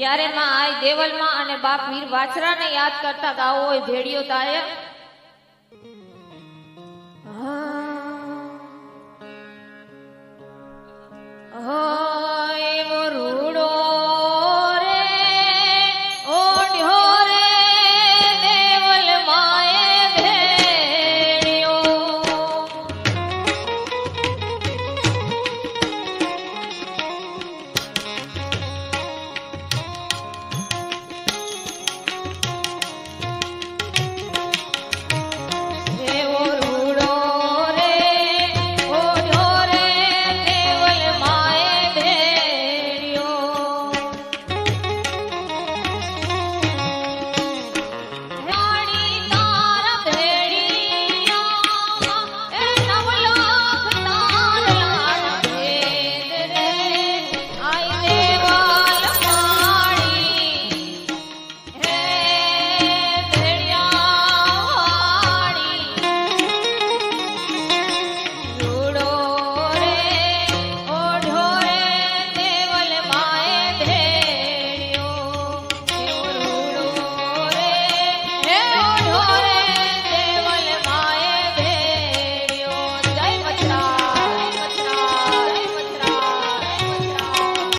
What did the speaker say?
ત્યારે માં આય દેવલમાં અને બાપ વીર વાછરાને યાદ કરતા ગાવો હોય ભેડિયો તાય હા.